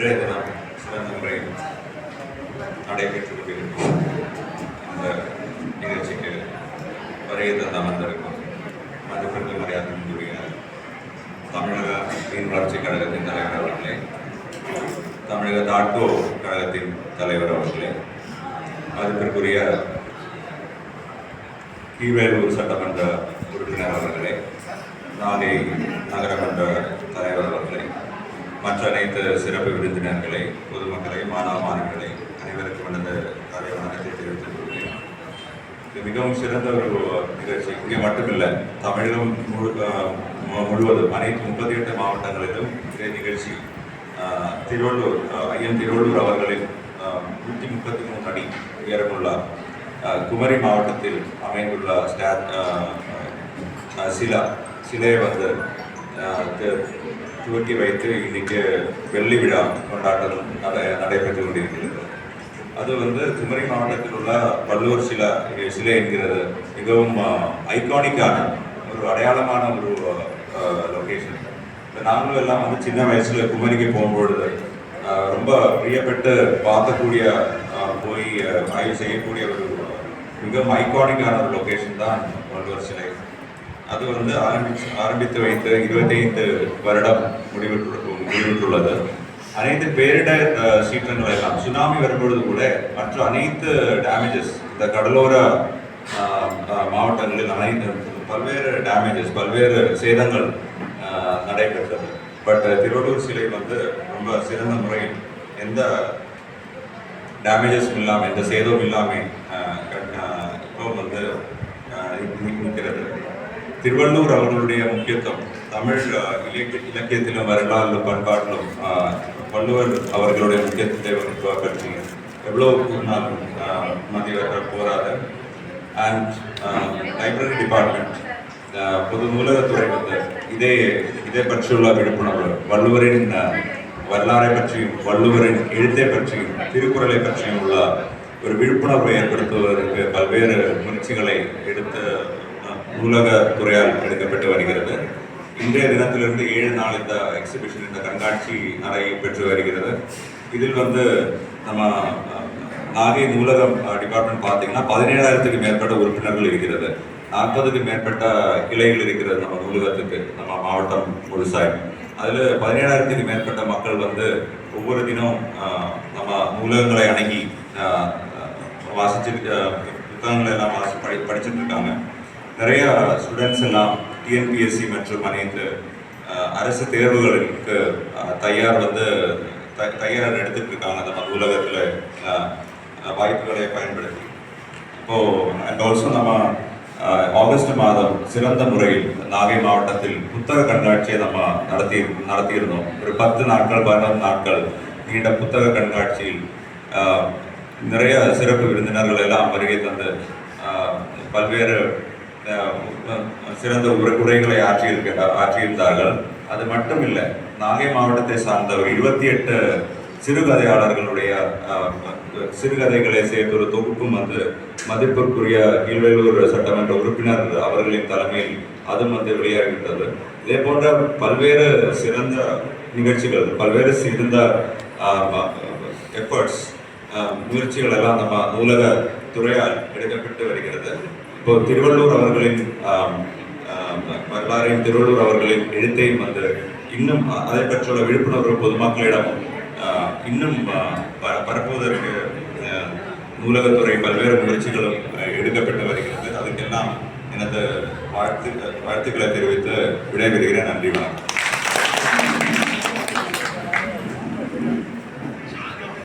இன்றைய தினம் சிறந்த முறையில் நடைபெற்றுக் கொண்டிருக்கும் இந்த நிகழ்ச்சிக்கு வருகை தந்த அமர்ந்திருக்கும் மதிப்பிற்கு மரியாதைக்குரிய தமிழக மீன் வளர்ச்சி கழகத்தின் தலைவர் அவர்களே தமிழக தாட்கோ கழகத்தின் தலைவர் அவர்களே மதிப்பிற்குரிய கீவேலூர் சட்டமன்ற உறுப்பினர் அவர்களே நாகை நகரமன்ற தலைவர் அவர்களே மற்ற அனைத்து சிறப்பு விருந்தினர்களை பொதுமக்களை மாணவ மாணவர்களை அனைவருக்கும் எனது காலை வணக்கத்தை தெரிவித்துக் கொள்கிறேன். இது மிகவும் சிறந்த ஒரு நிகழ்ச்சி. இங்கே மட்டுமில்லை தமிழகம் முழு முழுவதும் அனைத்து முப்பத்தி எட்டு மாவட்டங்களிலும் இதே நிகழ்ச்சி திருவள்ளூர் ஐயன் திருவள்ளூர் அவர்களின் நூற்றி முப்பத்தி மூணு அடி உயரமுள்ள குமரி மாவட்டத்தில் அமைந்துள்ள ஸ்டா சிலா சிலையை வந்து துவக்கி வைத்து இன்றைக்கு வெள்ளி விழா கொண்டாட்டம் நடை நடைபெற்று கொண்டிருக்கிறது. அது வந்து குமரி மாவட்டத்தில் உள்ள வள்ளுவர் சில சிலை என்கிறது மிகவும் ஐகானிக்கான ஒரு அடையாளமான ஒரு லொக்கேஷன் இப்போ நாங்களும் எல்லாம் வந்து சின்ன வயசில் குமரிக்கு போகும்பொழுது ரொம்ப பிரியப்பட்டு பார்க்கக்கூடிய போய் ஆய்வு செய்யக்கூடிய ஒரு மிகவும் ஐகானிக்கான ஒரு லொக்கேஷன் தான் வள்ளுவர் சிலை. அது வந்து ஆரம்பிச்சு ஆரம்பித்து வைத்து இருபத்தைந்து வருடம் முடிவிட்டு முடிவிட்டுள்ளது அனைத்து பேரிடர் சீற்றங்கள் எல்லாம் சுனாமி வரும்பொழுது கூட மற்ற அனைத்து டேமேஜஸ் இந்த கடலோர மாவட்டங்களில் அனைத்து பல்வேறு டேமேஜஸ் பல்வேறு சேதங்கள் நடைபெற்றது. பட் திருவள்ளூர் சிலை வந்து ரொம்ப சிறந்த முறையில் எந்த டேமேஜஸும் இல்லாமல் எந்த சேதமும் இல்லாமல் இப்போ வந்து நிற்கிறது திருவள்ளூர் அவர்களுடைய முக்கியத்துவம். தமிழ் இலக்கிய இலக்கியத்திலும் வரலாறு பண்பாட்டிலும் வள்ளுவர் அவர்களுடைய முக்கியத்துவத்தை வந்து பற்றி எவ்வளோ கூறினாலும் அஹ், போராத அண்ட் லைப்ரரி டிபார்ட்மெண்ட் பொது நூலகத்துறை வந்து இதே இதை பற்றியுள்ள விழிப்புணர்வு வள்ளுவரின் வரலாறை பற்றியும் வள்ளுவரின் எழுத்தை பற்றியும் திருக்குறளை பற்றியும் உள்ள ஒரு விழிப்புணர்வை ஏற்படுத்துவதற்கு பல்வேறு முயற்சிகளை எடுத்து நூலக துறையால் எடுக்கப்பட்டு வருகிறது. இன்றைய தினத்திலிருந்து ஏழு நாள் இந்த எக்ஸிபிஷன் இந்த கண்காட்சி நடைபெற்று வருகிறது. இதில் வந்து நம்ம நாகை நூலகம் டிபார்ட்மெண்ட் பார்த்தீங்கன்னா பதினேழாயிரத்துக்கு மேற்பட்ட உறுப்பினர்கள் இருக்கிறது. நாற்பதுக்கு மேற்பட்ட கிளைகள் இருக்கிறது நம்ம நூலகத்துக்கு நம்ம மாவட்டம் முழுசாய். அதில் பதினேழாயிரத்துக்கு மேற்பட்ட மக்கள் வந்து ஒவ்வொரு தினம் நம்ம நூலகங்களை அணுகி வாசிச்சு புத்தகங்களை எல்லாம் வாசி படி படிச்சுட்டு இருக்காங்க. நிறைய ஸ்டூடெண்ட்ஸ் எல்லாம் டிஎன்பிஎஸ்சி மற்றும் அனைத்து அரசு தேர்வுகளுக்கு தயார் வந்து த- தயார் எடுத்துட்டு இருக்காங்க. நம்ம நூலகத்தில் வாய்ப்புகளை பயன்படுத்தி. இப்போ அண்ட் ஆல்சோ நம்ம ஆகஸ்ட் மாதம் சிறந்த முறையில் நாகை மாவட்டத்தில் புத்தக கண்காட்சியை நம்ம நடத்தி நடத்தியிருந்தோம். ஒரு பத்து நாட்கள் பதினொன்று நாட்கள் நீண்ட புத்தக கண்காட்சியில் நிறைய சிறப்பு விருந்தினர்கள் எல்லாம் வருகை தந்து பல்வேறு சிறந்த உரை உரைகளை ஆற்றியிருக்க ஆற்றியிருந்தார்கள். அது மட்டும் இல்லை நாகை மாவட்டத்தை சார்ந்த ஒரு இருபத்தி எட்டு சிறுகதையாளர்களுடைய சிறுகதைகளை சேர்த்து ஒரு தொகுப்பும் வந்து மதிப்பிற்குரிய கீழ்வேலூர் சட்டமன்ற உறுப்பினர் அவர்களின் தலைமையில் அதுவும் வந்து வெளியாகிவிட்டது. இதே போன்ற பல்வேறு சிறந்த நிகழ்ச்சிகள் பல்வேறு சிறந்த எஃபர்ட்ஸ் முயற்சிகள் எல்லாம் நம்ம நூலக துறையால் எடுக்கப்பட்டு வருகிறது. இப்போ திருவள்ளூர் அவர்களின் வரலாறையும் திருவள்ளூர் அவர்களின் எழுத்தையும் வந்து இன்னும் அதை பற்றியுள்ள விழிப்புணர்வு பொதுமக்களிடம் இன்னும் ப- பரப்புவதற்கு நூலகத்துறை பல்வேறு முயற்சிகளும் எடுக்கப்பட்டு வருகிறது. அதுக்கெல்லாம் எனது வாழ்த்து வாழ்த்துக்களை தெரிவித்து விடைபெறுகிறேன். நன்றி வணக்கம்.